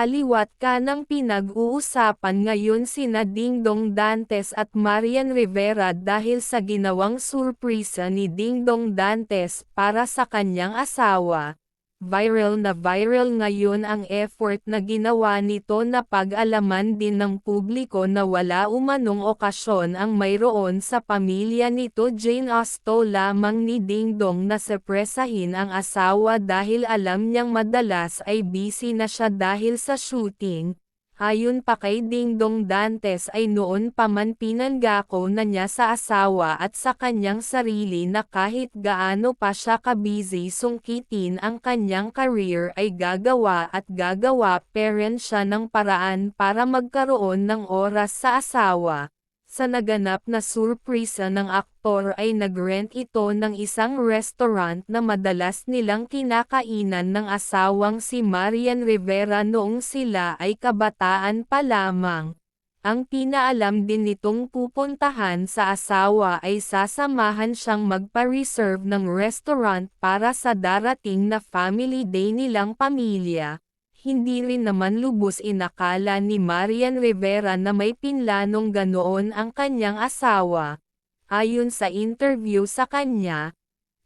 Kaliwat ka ng pinag-uusapan ngayon sina Dingdong Dantes at Marian Rivera dahil sa ginawang surpresa ni Dingdong Dantes para sa kanyang asawa. Viral na viral ngayon ang effort na ginawa nito na pag-alaman din ng publiko na wala umanong okasyon ang mayroon sa pamilya nito. Jane Austo lamang ni Dingdong na sepresahin ang asawa dahil alam niyang madalas ay busy na siya dahil sa shooting, Ayon pa kay Dingdong Dantes ay noon pa man pinanggako na niya sa asawa at sa kanyang sarili na kahit gaano pa siya kabusy sungkitin ang kanyang career ay gagawa at gagawa parent siya ng paraan para magkaroon ng oras sa asawa. Sa naganap na surpresa ng aktor ay nagrent ito ng isang restaurant na madalas nilang kinakainan ng asawang si Marian Rivera noong sila ay kabataan pa lamang. Ang pinaalam din nitong pupuntahan sa asawa ay sasamahan siyang magpa-reserve ng restaurant para sa darating na family day nilang pamilya hindi rin naman lubos inakala ni Marian Rivera na may pinlanong ganoon ang kanyang asawa. Ayon sa interview sa kanya,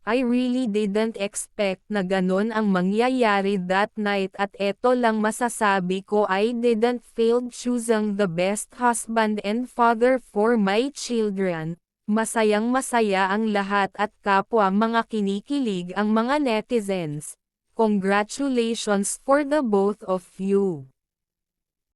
I really didn't expect na ganon ang mangyayari that night at eto lang masasabi ko I didn't fail choosing the best husband and father for my children. Masayang masaya ang lahat at kapwa mga kinikilig ang mga netizens. Congratulations for the both of you.